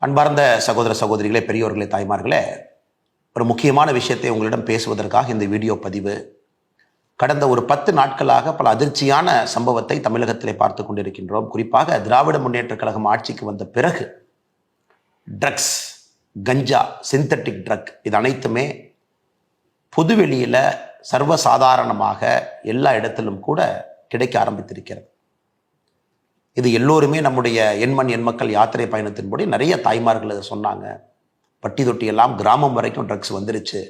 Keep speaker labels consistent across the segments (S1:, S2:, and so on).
S1: அன்பார்ந்த சகோதர சகோதரிகளே பெரியோர்களே தாய்மார்களே ஒரு முக்கியமான விஷயத்தை உங்களிடம் பேசுவதற்காக இந்த வீடியோ பதிவு. கடந்த ஒரு பத்து நாட்களாக பல அதிர்ச்சியான சம்பவத்தை தமிழகத்திலே பார்த்து கொண்டிருக்கின்றோம். குறிப்பாக திராவிட முன்னேற்றக் கழகம் ஆட்சிக்கு வந்த பிறகு ட்ரக்ஸ் கஞ்சா சிந்தட்டிக் ட்ரக் இது அனைத்துமே பொதுவெளியில் சர்வசாதாரணமாக எல்லா இடத்திலும் கூட கிடைக்க ஆரம்பித்திருக்கிறது. இது எல்லோருமே நம்முடைய எண்மண் எண்மக்கள் யாத்திரை பயணத்தின்படி நிறைய தாய்மார்கள் இதை சொன்னாங்க. பட்டி தொட்டி எல்லாம் கிராமம் வரைக்கும் ட்ரக்ஸ் வந்துருச்சு.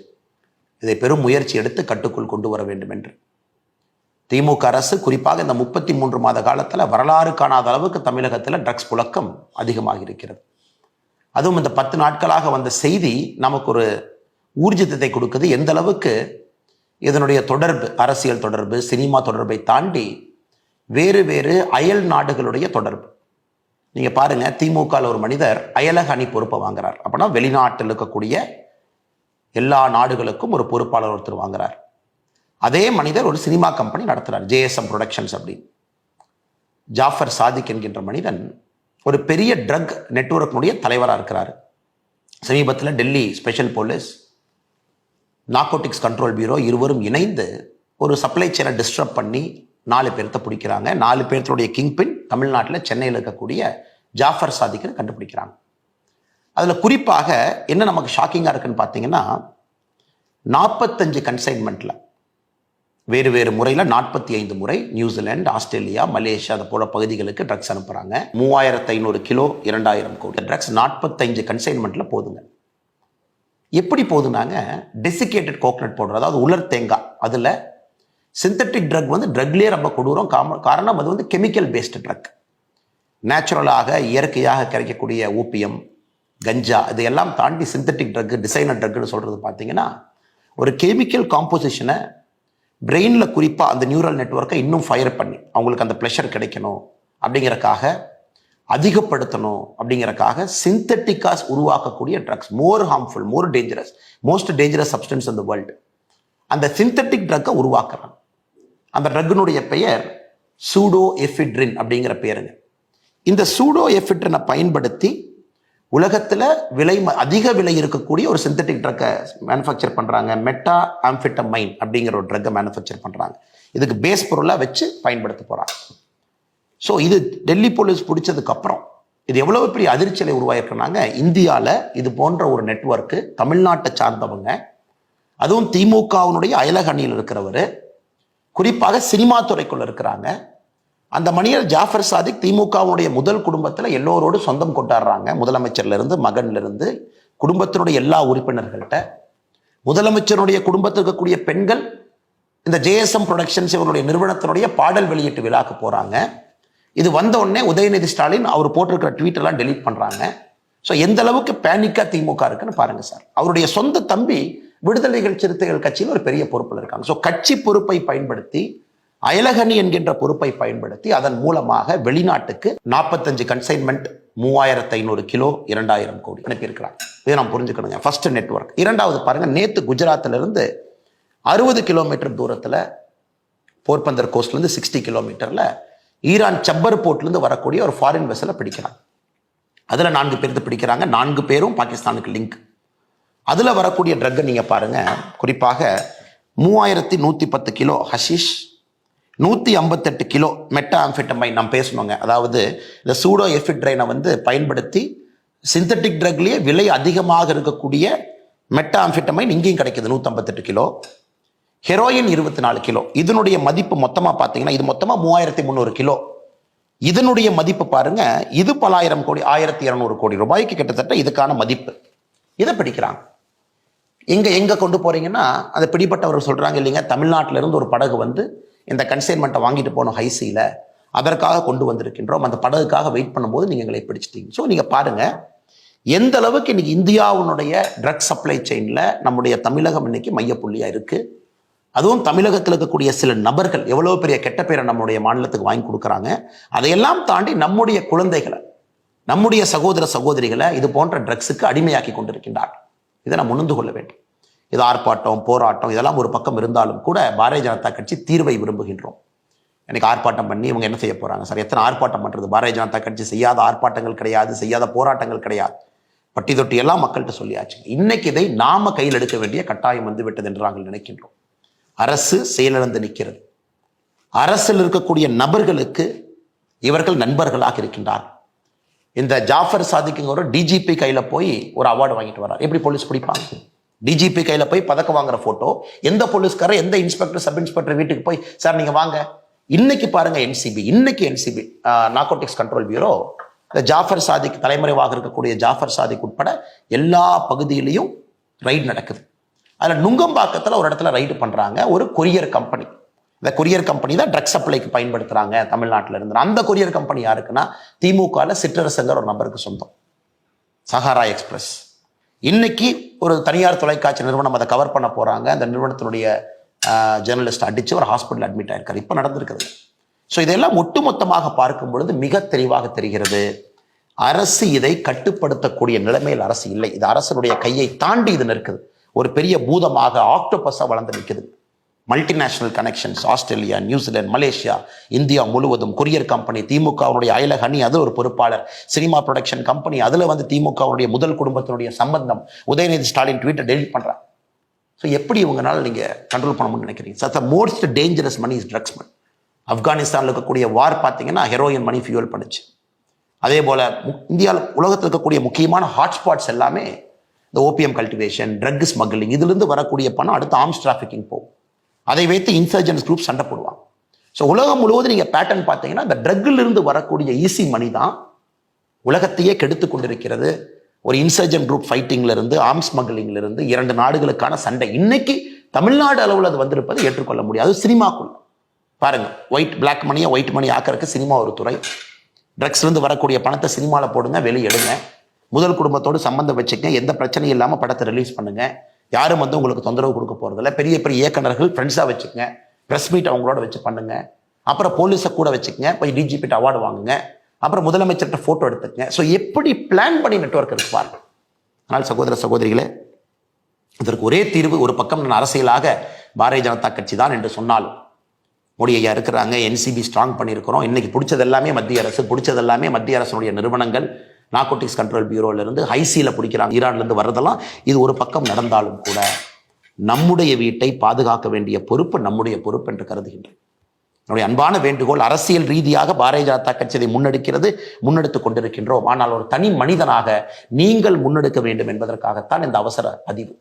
S1: இதை பெரும் முயற்சி எடுத்து கட்டுக்குள் கொண்டு வர வேண்டும் என்று. திமுக அரசு குறிப்பாக இந்த முப்பத்தி மூன்று மாத காலத்தில் வரலாறு காணாத அளவுக்கு தமிழகத்தில் ட்ரக்ஸ் புழக்கம் அதிகமாக இருக்கிறது. அதுவும் இந்த பத்து நாட்களாக வந்த செய்தி நமக்கு ஒரு ஊர்ஜிதத்தை கொடுக்குது. எந்த அளவுக்கு இதனுடைய தொடர்பு அரசியல் தொடர்பு சினிமா தொடர்பை தாண்டி வேறு வேறு அயல் நாடுகளுடைய தொடர்பு. நீங்க பாருங்க திமுகவில் ஒரு மனிதர் அயலக அணி பொறுப்பை வாங்குறார். அப்படின்னா வெளிநாட்டில் இருக்கக்கூடிய எல்லா நாடுகளுக்கும் ஒரு பொறுப்பாளர் ஒருத்தர் வாங்குறார். அதே மனிதர் ஒரு சினிமா கம்பெனி நடத்துறார் ஜேஎஸ்எம் ப்ரொடக்ஷன்ஸ் அப்படின்னு. ஜாஃபர் சாதிக் என்கின்ற மனிதன் ஒரு பெரிய ட்ரக் நெட்வொர்க்கினுடைய தலைவராக இருக்கிறார். சமீபத்தில் Delhi special police narcotics control bureau இருவரும் இணைந்து ஒரு சப்ளை செயினை டிஸ்டர்ப் பண்ணி நாலு பேர்த்த பிடிக்கிறாங்க. நாலு பேர்த்தோடைய கிங் பின் தமிழ்நாட்டில் சென்னையில் இருக்கக்கூடிய ஜாஃபர் சாதிக்கிற கண்டுபிடிக்கிறாங்க. அதில் குறிப்பாக என்ன நமக்கு ஷாக்கிங்காக இருக்குன்னு பார்த்தீங்கன்னா நாற்பத்தஞ்சு கன்சைன்மெண்ட்டில் வேறு வேறு முறையில் நாற்பத்தி ஐந்து முறை நியூசிலாந்து ஆஸ்திரேலியா மலேசியா அது போல பகுதிகளுக்கு ட்ரக்ஸ் அனுப்புகிறாங்க மூவாயிரத்து ஐநூறு கிலோ இரண்டாயிரம் கோடி ட்ரக்ஸ் நாற்பத்தஞ்சு கன்சைன்மெண்ட்டில் போதுங்க. எப்படி போதுனாங்க? டெசிகேட்டட் கோகனட் பவுடர் அதாவது உலர் தேங்காய். அதில் சிந்தட்டிக் ட்ரக் வந்து ட்ரக்லேயே ரொம்ப கொடூரம். காம காரணம் அது வந்து கெமிக்கல் பேஸ்டு ட்ரக் நேச்சுரலாக இயற்கையாக கிடைக்கக்கூடிய ஓபியம் கஞ்சா இதையெல்லாம் தாண்டி சிந்தட்டிக் ட்ரக் டிசைனர் ட்ரக்னு சொல்கிறது பார்த்தீங்கன்னா ஒரு கெமிக்கல் காம்போசிஷனை பிரெயினில் குறிப்பாக அந்த நியூரல் நெட்ஒர்க்கை இன்னும் ஃபயர் பண்ணி அவங்களுக்கு அந்த ப்ளஷர் கிடைக்கணும் அப்படிங்கிறக்காக அதிகப்படுத்தணும் அப்படிங்கிறக்காக சிந்தட்டிக்காஸ் உருவாக்கக்கூடிய drugs more harmful more dangerous most dangerous substance இந்த வேர்ல்டு அந்த சிந்தட்டிக் ட்ரக்கை உருவாக்குறாங்க. அந்த ட்ரக்கினுடைய பெயர் சூடோ எஃபிட்ரின் அப்படிங்கிற பேருங்க. இந்த சூடோ எஃபிட்ரினை பயன்படுத்தி உலகத்தில் விலை ம- அதிக விலை இருக்கக்கூடிய ஒரு சிந்தட்டிக் ட்ரக்கை மேனுஃபேக்சர் பண்ணுறாங்க மெட்டா ஆம்ஃபிட்டமைன் அப்படிங்கிற ஒரு ட்ரக்கை மேனுஃபேக்சர் பண்ணுறாங்க இதுக்கு பேஸ் பொருளாக வச்சு பயன்படுத்த போகிறாங்க ஸோ இது டெல்லி போலீஸ் பிடிச்சதுக்கப்புறம் இது எவ்வளவு பெரிய அதிர்ச்சியை உருவாயிருக்கிறாங்க இந்தியாவில் இது போன்ற ஒரு நெட்வொர்க்கு தமிழ்நாட்டை சார்ந்தவங்க அதுவும் திமுகவினுடைய அயலக அணியில் இருக்கிறவர் குறிப்பாக சினிமா துறைக்குள்ள இருக்கிறாங்க. அந்த மணியர் ஜாஃபர் சாதிக் திமுகவுடைய முதல் குடும்பத்தில் எல்லோரோடு சொந்தம் கொண்டாடுறாங்க. முதலமைச்சர்லேருந்து மகன்லேருந்து இருந்து குடும்பத்தினுடைய எல்லா உறுப்பினர்கள்ட்ட. முதலமைச்சருடைய குடும்பத்தில் இருக்கக்கூடிய பெண்கள் இந்த ஜேஎஸ்எம் ப்ரொடக்ஷன்ஸ் இவருடைய நிறுவனத்தினுடைய பாடல் வெளியீட்டு விழாக்கு போகிறாங்க இது வந்த உடனே உதயநிதி ஸ்டாலின் அவர் போட்டிருக்கிற ட்வீட்டெல்லாம் டெலீட் பண்ணுறாங்க ஸோ எந்த அளவுக்கு பேனிக்கா திமுக இருக்குன்னு பாருங்க சார். அவருடைய சொந்த தம்பி விடுதலைகள் சிறுத்தைகள் கட்சியில் ஒரு பெரிய பொறுப்பில் இருக்காங்க. ஸோ கட்சி பொறுப்பை பயன்படுத்தி அயலகணி என்கின்ற பொறுப்பை பயன்படுத்தி அதன் மூலமாக வெளிநாட்டுக்கு நாற்பத்தஞ்சு கன்சைன்மெண்ட் மூவாயிரத்து ஐநூறு கிலோ இரண்டாயிரம் கோடி அனுப்பியிருக்கிறாங்க. இதை நாம் புரிஞ்சுக்கணுங்க ஃபர்ஸ்ட் நெட்வொர்க் இரண்டாவது பாருங்க நேற்று குஜராத்திலிருந்து அறுபது கிலோமீட்டர் தூரத்தில் போர்பந்தர் கோஸ்ட்லேருந்து சிக்ஸ்டி கிலோமீட்டரில் ஈரான் சப்பர் போர்ட்லேருந்து வரக்கூடிய ஒரு ஃபாரின் வெசலை பிடிக்கிறாங்க. அதில் நான்கு பேர்த்து பிடிக்கிறாங்க. நான்கு பேரும் பாகிஸ்தானுக்கு லிங்க் அதில் வரக்கூடிய ட்ரக்கை நீங்கள் பாருங்கள் குறிப்பாக மூவாயிரத்தி நூற்றி பத்து கிலோ ஹஷிஷ் நூற்றி ஐம்பத்தெட்டு கிலோ மெட்டா ஆம்ஃபெட்டமைன் நாம் பேசணுங்க. அதாவது இந்த சூடோ எஃபிட்ரைனை வந்து பயன்படுத்தி சிந்தட்டிக் ட்ரக்லேயே விலை அதிகமாக இருக்கக்கூடிய மெட்டா ஆம்ஃபெட்டமைன் இங்கேயும் கிடைக்கிது நூற்றம்பத்தெட்டு கிலோ. ஹெரோயின் இருபத்தி நாலு கிலோ. இதனுடைய மதிப்பு மொத்தமாக பார்த்தீங்கன்னா இது மொத்தமாக மூவாயிரத்தி முந்நூறு கிலோ. இதனுடைய மதிப்பு பாருங்க இது பலாயிரம் கோடி ஆயிரத்தி இரநூறு கோடி ரூபாய்க்கு கிட்டத்தட்ட இதுக்கான மதிப்பு. இதை பிடிக்கிறாங்க. எங்கே எங்க கொண்டு போறீங்கன்னா அதை பிடிபட்டவர்கள் சொல்றாங்க இல்லைங்க தமிழ்நாட்டில இருந்து ஒரு படகு வந்து இந்த கன்சைன்மெண்ட்டை வாங்கிட்டு போனோம் ஹைசியில் அதற்காக கொண்டு வந்திருக்கின்றோம். அந்த படகுக்காக வெயிட் பண்ணும்போது நீங்க எங்களை பிடிச்சிட்டீங்க. ஸோ நீங்க பாருங்க எந்த அளவுக்கு இன்னைக்கு இந்தியாவுடைய ட்ரக் சப்ளை செயின்ல நம்முடைய தமிழகம் இன்னைக்கு மையப்புள்ளியா இருக்கு. அதுவும் தமிழகத்தில் இருக்கக்கூடிய சில நபர்கள் எவ்வளவு பெரிய கெட்ட பேரை நம்முடைய மாநிலத்துக்கு வாங்கி கொடுக்குறாங்க. அதையெல்லாம் தாண்டி நம்முடைய குழந்தைகளை நம்முடைய சகோதர சகோதரிகளை இது போன்ற ட்ரக்ஸுக்கு அடிமையாக்கி கொண்டிருக்கின்றார்கள். இதை நாம் உணர்ந்து கொள்ள வேண்டும். இது ஆர்ப்பாட்டம் போராட்டம் இதெல்லாம் ஒரு பக்கம் இருந்தாலும் கூட பாரதிய ஜனதா கட்சி தீர்வை விரும்புகின்றோம். எனக்கு ஆர்ப்பாட்டம் பண்ணி இவங்க என்ன செய்ய போறாங்க? சார் எத்தனை ஆர்ப்பாட்டம் பண்றது? பாரதிய ஜனதா கட்சி செய்யாத ஆர்ப்பாட்டங்கள் கிடையாது செய்யாத போராட்டங்கள் கிடையாது. பட்டி தொட்டி எல்லாம் மக்கள்கிட்ட சொல்லியாச்சு. இன்னைக்கு இதை நாம கையில் எடுக்க வேண்டிய கட்டாயம் வந்து விட்டது என்று நாங்கள் நினைக்கின்றோம். அரசு செயலிழந்து நிற்கிறது. அரசில் இருக்கக்கூடிய நபர்களுக்கு இவர்கள் நண்பர்களாக இருக்கின்றார்கள். இந்த ஜாஃபர் சாதிக்குங்கிற டிஜிபி கையில் போய் ஒரு அவார்டு வாங்கிட்டு வரார் எப்படி போலீஸ் பிடிப்பாங்க? டிஜிபி கையில் போய் பதக்கம் வாங்குற ஃபோட்டோ எந்த போலீஸ்காரர் எந்த இன்ஸ்பெக்டர் சப் இன்ஸ்பெக்டர் வீட்டுக்கு போய் சார் நீங்கள் வாங்க. இன்னைக்கு பாருங்க என்சிபி இன்னைக்கு என்சிபி நார்கோட்டிக்ஸ் கண்ட்ரோல் பியூரோ இந்த ஜாஃபர் சாதிக் தலைமறைவாக இருக்கக்கூடிய ஜாஃபர் சாதிக் உட்பட எல்லா பகுதியிலையும் ரைடு நடக்குது. அதில் நுங்கம்பாக்கத்தில் ஒரு இடத்துல ரைடு பண்ணுறாங்க ஒரு கொரியர் கம்பெனி இந்த கொரியர் கம்பெனி தான் ட்ரக் சப்ளைக்கு பயன்படுத்துகிறாங்க தமிழ்நாட்டில் இருந்து. அந்த கொரியர் கம்பெனி யாருக்குன்னா திமுகவில் சிற்றரசுங்கிற ஒரு நபருக்கு சொந்தம். சஹாரா எக்ஸ்பிரஸ். இன்னைக்கு ஒரு தனியார் தொலைக்காட்சி நிறுவனம் அதை கவர் பண்ண போகிறாங்க அந்த நிறுவனத்தினுடைய ஜேர்னலிஸ்ட் அடித்து ஒரு ஹாஸ்பிட்டல் அட்மிட் ஆயிருக்காரு. இப்போ நடந்திருக்குது ஸோ இதெல்லாம் ஒட்டுமொத்தமாக பார்க்கும் பொழுது மிக தெளிவாக தெரிகிறது. அரசு இதை கட்டுப்படுத்தக்கூடிய நிலைமையில் அரசு இல்லை. இது அரசனுடைய கையை தாண்டி இது நிற்குது. ஒரு பெரிய பூதமாக ஆக்டோபஸாக வளர்ந்து நிற்குது. Multinational connections Australia New Zealand Malaysia India முழுவதும். கொரியர் கம்பெனி திமுகவுடைய அயலக அணி அது ஒரு பொறுப்பாளர். சினிமா ப்ரொடக்ஷன் கம்பெனி அதில் வந்து திமுகவுடைய முதல் குடும்பத்தினுடைய சம்பந்தம். உதயநிதி ஸ்டாலின் ட்வீட்டை டெலிட் பண்ணுறாங்க ஸோ எப்படி இவங்கனால நீங்கள் கண்ட்ரோல் பண்ண முடியும்னு நினைக்கிறீங்க the most dangerous money is drugs money ஆப்கானிஸ்தானில் இருக்கக்கூடிய வார் பார்த்தீங்கன்னா ஹெரோயின் மணி ஃபியூல் பண்ணுச்சு. அதே போல் இந்தியாவில் உலகத்தில் இருக்கக்கூடிய முக்கியமான ஹாட்ஸ்பாட்ஸ் எல்லாமே இந்த ஓபிஎம் கல்டிவேஷன் ட்ரக் ஸ்மக்லிங் இதுலேருந்து வரக்கூடிய பணம் அடுத்து ஆர்ம்ஸ் டிராஃபிக்கிங் போகும். அதை வைத்து இன்சர்ஜென்ஸ் குரூப் சண்டை போடுவாங்க. ஸோ உலகம் முழுவதும் நீங்கள் பேட்டர்ன் பார்த்தீங்கன்னா இந்த ட்ரக்லிருந்து வரக்கூடிய ஈஸி மணி தான் உலகத்தையே கெடுத்து கொண்டிருக்கிறது. ஒரு இன்சர்ஜன் குரூப் ஃபைட்டிங்லேருந்து ஆர்ம்ஸ் ஆர்ம் இருந்து இரண்டு நாடுகளுக்கான சண்டை. இன்னைக்கு தமிழ்நாடு அளவில் அது வந்திருப்பதை ஏற்றுக்கொள்ள முடியாது சினிமாக்குள்ள. பாருங்க ஒயிட் பிளாக் மணியை ஒயிட் மணி ஆக்கறதுக்கு சினிமா ஒரு துறை. ட்ரக்ஸ்லேருந்து வரக்கூடிய பணத்தை சினிமாவில் போடுங்க வெளியிடுங்க முதல் குடும்பத்தோடு சம்மந்தம் வச்சுங்க எந்த பிரச்சனையும் இல்லாமல் படத்தை ரிலீஸ் பண்ணுங்கள் யாரும் வந்து உங்களுக்கு தொந்தரவு கொடுக்க போறதில்ல. பெரிய பெரிய இயக்குநர்கள் ஃப்ரெண்ட்ஸாக வச்சுக்கங்க. ப்ரெஸ் மீட் அவங்களோட வச்சு பண்ணுங்க. அப்புறம் போலீஸை கூட வச்சுக்கங்க. போய் டிஜிபிட்ட அவார்டு வாங்குங்க. அப்புறம் முதலமைச்சர்கிட்ட ஃபோட்டோ எடுத்துக்கங்க. ஸோ எப்படி பிளான் பண்ணி நெட்வொர்க் இருப்பார் பாருங்க. ஆனால் சகோதர சகோதரிகளே இதற்கு ஒரே தீர்வு ஒரு பக்கம் நான் அரசியலாக பாரதிய ஜனதா கட்சி தான் என்று சொன்னாலும் மோடி ஐயா இருக்கிறாங்க. என்சிபி ஸ்ட்ராங் பண்ணியிருக்கிறோம். இன்னைக்கு பிடிச்சது எல்லாமே மத்திய அரசு பிடிச்சது எல்லாமே மத்திய அரசுடைய நிறுவனங்கள். நார்கோட்டிக்ஸ் கண்ட்ரோல் பியூரோலேருந்து ஹைசியில் பிடிக்கிறாங்க. ஈரான்லேருந்து வர்றதெல்லாம் இது ஒரு பக்கம் நடந்தாலும் கூட நம்முடைய வீட்டை பாதுகாக்க வேண்டிய பொறுப்பு நம்முடைய பொறுப்பு என்று கருதுகின்றேன். என்னுடைய அன்பான வேண்டுகோள் அரசியல் ரீதியாக பாரதிய ஜனதா கட்சி முன்னெடுக்கிறது முன்னெடுத்துக் கொண்டிருக்கின்றோம். ஆனால் ஒரு தனி மனிதனாக நீங்கள் முன்னெடுக்க வேண்டும் என்பதற்காகத்தான் இந்த அவசர பதிவு.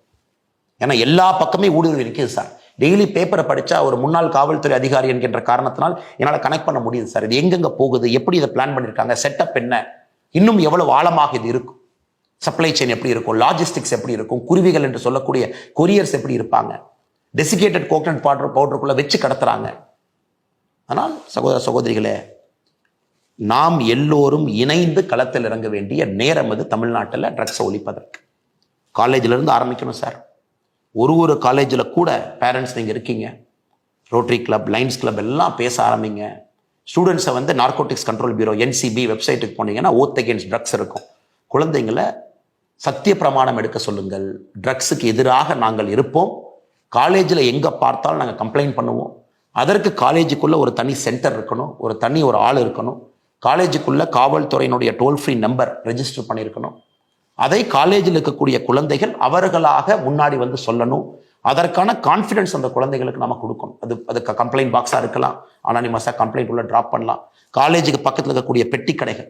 S1: ஏன்னா எல்லா பக்கமே ஊடுருவி இருக்குது சார். டெய்லி பேப்பரை படித்தா ஒரு முன்னாள் காவல்துறை அதிகாரி என்கின்ற காரணத்தினால் என்னால் கனெக்ட் பண்ண முடியுது சார். இது எங்கெங்க போகுது? எப்படி இதை பிளான் பண்ணியிருக்காங்க செட்டப் என்ன? இன்னும் எவ்வளவு ஆழமாக இது இருக்கும்? சப்ளை செயின் எப்படி இருக்கும்? லாஜிஸ்டிக்ஸ் எப்படி இருக்கும்? குருவிகள் என்று சொல்லக்கூடிய கொரியர்ஸ் எப்படி இருப்பாங்க? டெசிகேட்டட் கோகனட் பவுடர் பவுடருக்குள்ள வச்சு கடத்துறாங்க. ஆனால் சகோதர சகோதரிகளே நாம் எல்லோரும் இணைந்து களத்தில் இறங்க வேண்டிய நேரம் அது தமிழ்நாட்டில் ட்ரக்ஸை ஒழிப்பதற்கு. காலேஜில் இருந்து ஆரம்பிக்கணும் சார் ஒரு ஒரு காலேஜில் கூட பேரண்ட்ஸ் நீங்கள் இருக்கீங்க. ரோட்டரி கிளப் லைன்ஸ் கிளப் எல்லாம் பேச ஆரம்பிங்க. ஸ்டூடெண்ட்ஸை வந்து நார்கோட்டிக்ஸ் கண்ட்ரோல் பியூரோ என்சிபி வெப்சைட்டுக்கு போனீங்கன்னா ஓத் அகேன்ஸ்ட் ட்ரக்ஸ் இருக்கும். குழந்தைங்களை சத்திய பிரமாணம் எடுக்க சொல்லுங்கள். ட்ரக்ஸுக்கு எதிராக நாங்கள் இருப்போம். காலேஜில் எங்கே பார்த்தாலும் நாங்கள் கம்ப்ளைண்ட் பண்ணுவோம். அதற்கு காலேஜுக்குள்ளே ஒரு தனி சென்டர் இருக்கணும். ஒரு தனி ஒரு ஆள் இருக்கணும். காலேஜுக்குள்ளே காவல்துறையினுடைய டோல் ஃப்ரீ நம்பர் ரெஜிஸ்டர் பண்ணியிருக்கணும். அதை காலேஜில் இருக்கக்கூடிய குழந்தைகள் அவர்களாக முன்னாடி வந்து சொல்லணும். அதற்கான கான்ஃபிடன்ஸ் அந்த குழந்தைகளுக்கு நம்ம கொடுக்கணும். அது அதுக்கு கம்ப்ளைண்ட் பாக்ஸாக இருக்கலாம். அனானிமஸாக கம்ப்ளைண்ட் உள்ள ட்ராப் பண்ணலாம். காலேஜுக்கு பக்கத்தில் இருக்கக்கூடிய பெட்டி கடைகள்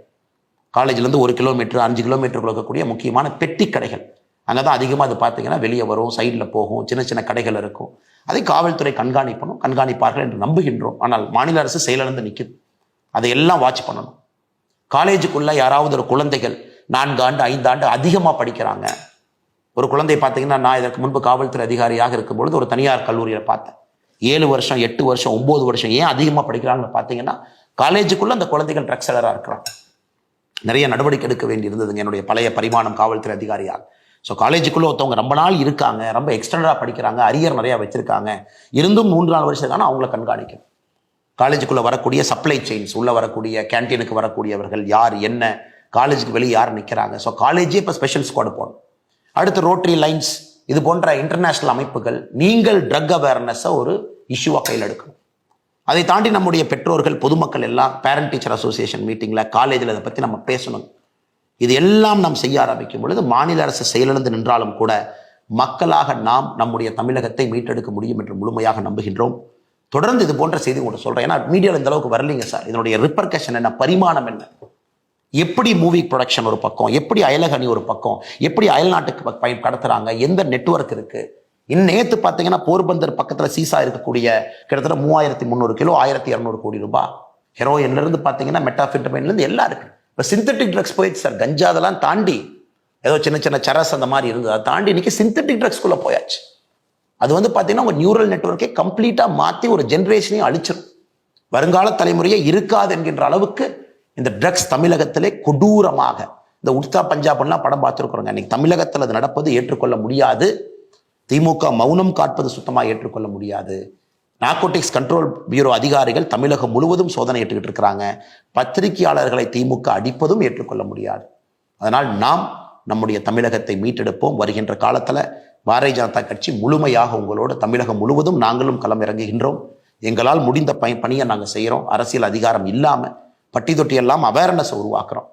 S1: காலேஜ்லேருந்து ஒரு கிலோமீட்டர் அஞ்சு கிலோமீட்டருக்குள்ள இருக்கக்கூடிய முக்கியமான பெட்டி கடைகள் அங்கே தான் அதிகமாக அது பார்த்தீங்கன்னா வெளியே வரும் சைடில் போகும் சின்ன சின்ன கடைகள் இருக்கும். அதை காவல்துறை கண்காணிப்பணும் கண்காணிப்பார்கள் என்று நம்புகின்றோம். ஆனால் மாநில அரசு செயலிழந்து நிற்குது அதையெல்லாம் வாட்ச் பண்ணணும். காலேஜுக்குள்ளே யாராவது ஒரு குழந்தைகள் நான்கு ஆண்டு ஐந்து ஆண்டு அதிகமாக படிக்கிறாங்க. ஒரு குழந்தை பார்த்தீங்கன்னா நான் இதற்கு முன்பு காவல்துறை அதிகாரியாக இருக்கும் பொழுது ஒரு தனியார் கல்லூரியில் பார்த்தேன். ஏழு வருஷம் எட்டு வருஷம் ஒம்பது வருஷம் ஏன் அதிகமாக படிக்கிறாங்கன்னு பார்த்தீங்கன்னா காலேஜுக்குள்ளே அந்த குழந்தைகள் ட்ரக்ஸ் செலராக இருக்கிறாங்க. நிறைய நடவடிக்கை எடுக்க வேண்டி இருந்ததுங்க என்னுடைய பழைய பரிமாணம் காவல்துறை அதிகாரியாக ஸோ காலேஜுக்குள்ளே ஒருத்தவங்க ரொம்ப நாள் இருக்காங்க ரொம்ப எக்ஸ்டர்னலாக படிக்கிறாங்க அரியர் நிறையா வச்சிருக்காங்க. இருந்தும் மூன்று நாலு வருஷத்துக்கான அவங்கள கண்காணிக்கணும். காலேஜுக்குள்ளே வரக்கூடிய சப்ளை செயின்ஸ் உள்ளே வரக்கூடிய கேன்டீனுக்கு வரக்கூடியவர்கள் யார் என்ன காலேஜுக்கு வெளியே யார் நிற்கிறாங்க ஸோ காலேஜே இப்போ ஸ்பெஷல் ஸ்குவாடு போகணும் அடுத்து ரோட்டரி லைன்ஸ் இது போன்ற இன்டர்நேஷ்னல் அமைப்புகள் நீங்கள் ட்ரக் அவேர்னஸை ஒரு இஷ்யூவாக கையில் எடுக்கணும். அதை தாண்டி நம்முடைய பெற்றோர்கள் பொதுமக்கள் எல்லாம் பேரண்ட் டீச்சர் அசோசியேஷன் மீட்டிங்கில் காலேஜில் இதை பற்றி நம்ம பேசணும். இது எல்லாம் நாம் செய்ய ஆரம்பிக்கும் பொழுது மாநில அரசு செயலிழந்து நின்றாலும் கூட மக்களாக நாம் நம்முடைய தமிழகத்தை மீட்டெடுக்க முடியும் என்று முழுமையாக நம்புகின்றோம். தொடர்ந்து இது போன்ற செய்தி உங்கள்கிட்ட சொல்கிறேன் ஏன்னா மீடியாவில் இந்த அளவுக்கு வரலைங்க சார். இதனுடைய ரிப்பர்கஷன் என்ன பரிமாணம் என்ன? எப்படி மூவி ப்ரொடக்ஷன் ஒரு பக்கம் எப்படி அயலகணி ஒரு பக்கம் எப்படி அயல் நாட்டுக்கு பயன் கடத்துறாங்க எந்த நெட்வொர்க் இருக்கு? இந்நேற்று பார்த்தீங்கன்னா போர்பந்தர் பக்கத்தில் சீசா இருக்கக்கூடிய கிட்டத்தட்ட மூவாயிரத்தி முந்நூறு கிலோ ஆயிரத்தி இரநூறு கோடி ரூபாய் ஹெரோயின்லேருந்து பார்த்தீங்கன்னா மெட்டாஃபிட்டமைன்ல எல்லாம் இருக்கு. இப்போ சிந்தட்டிக் ட்ரக்ஸ் போயிடுச்சு சார் கஞ்சா அதெல்லாம் தாண்டி ஏதோ சின்ன சின்ன சரஸ் அந்த மாதிரி இருந்தது. அதை தாண்டி இன்னைக்கு சிந்தட்டிக் ட்ரக்ஸ்குள்ளே போயாச்சு. அது வந்து பார்த்தீங்கன்னா உங்கள் நியூரல் நெட்வொர்க்கை கம்ப்ளீட்டாக மாற்றி ஒரு ஜென்ரேஷனையும் அழிச்சிடும் வருங்கால தலைமுறையே இருக்காது என்கின்ற அளவுக்கு இந்த ட்ரக்ஸ் தமிழகத்திலே கொடூரமாக. இந்த உட்தா பஞ்சாப்லாம் படம் பார்த்துருக்குறோங்க. இன்னைக்கு தமிழகத்தில் அது நடப்பது ஏற்றுக்கொள்ள முடியாது. திமுக மௌனம் காட்பது சுத்தமாக ஏற்றுக்கொள்ள முடியாது. நார்கோட்டிக்ஸ் கண்ட்ரோல் பியூரோ அதிகாரிகள் தமிழகம் முழுவதும் சோதனை ஏற்றுக்கிட்டு இருக்கிறாங்க. பத்திரிகையாளர்களை திமுக அடிப்பதும் ஏற்றுக்கொள்ள முடியாது. அதனால் நாம் நம்முடைய தமிழகத்தை மீட்டெடுப்போம். வருகின்ற காலத்தில் பாரதிய ஜனதா கட்சி முழுமையாக உங்களோடு தமிழகம் முழுவதும் நாங்களும் களம் இறங்குகின்றோம் எங்களால் முடிந்த பய பணியை நாங்கள் செய்கிறோம். அரசியல் அதிகாரம் இல்லாமல் பட்டி தொட்டி எல்லாம் அவேர்னஸ் உருவாக்குறோம்.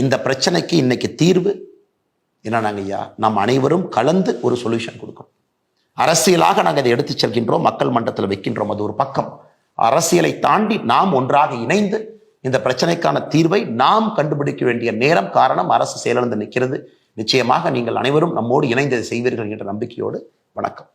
S1: இந்த பிரச்சனைக்கு இன்னைக்கு தீர்வு என்னன்னாங்க ஐயா? நாம் அனைவரும் கலந்து ஒரு சொல்யூஷன் கொடுக்கணும். அரசியலாக நாங்கள் இதை எடுத்துச் செல்கின்றோம் மக்கள் மன்றத்தில் வைக்கின்றோம் அது ஒரு பக்கம். அரசியலை தாண்டி நாம் ஒன்றாக இணைந்து இந்த பிரச்சனைக்கான தீர்வை நாம் கண்டுபிடிக்க வேண்டிய நேரம் காரணம் அரசு செயலிழந்து நிற்கிறது. நிச்சயமாக நீங்கள் அனைவரும் நம்மோடு இணைந்து செய்வீர்கள் என்ற நம்பிக்கையோடு வணக்கம்.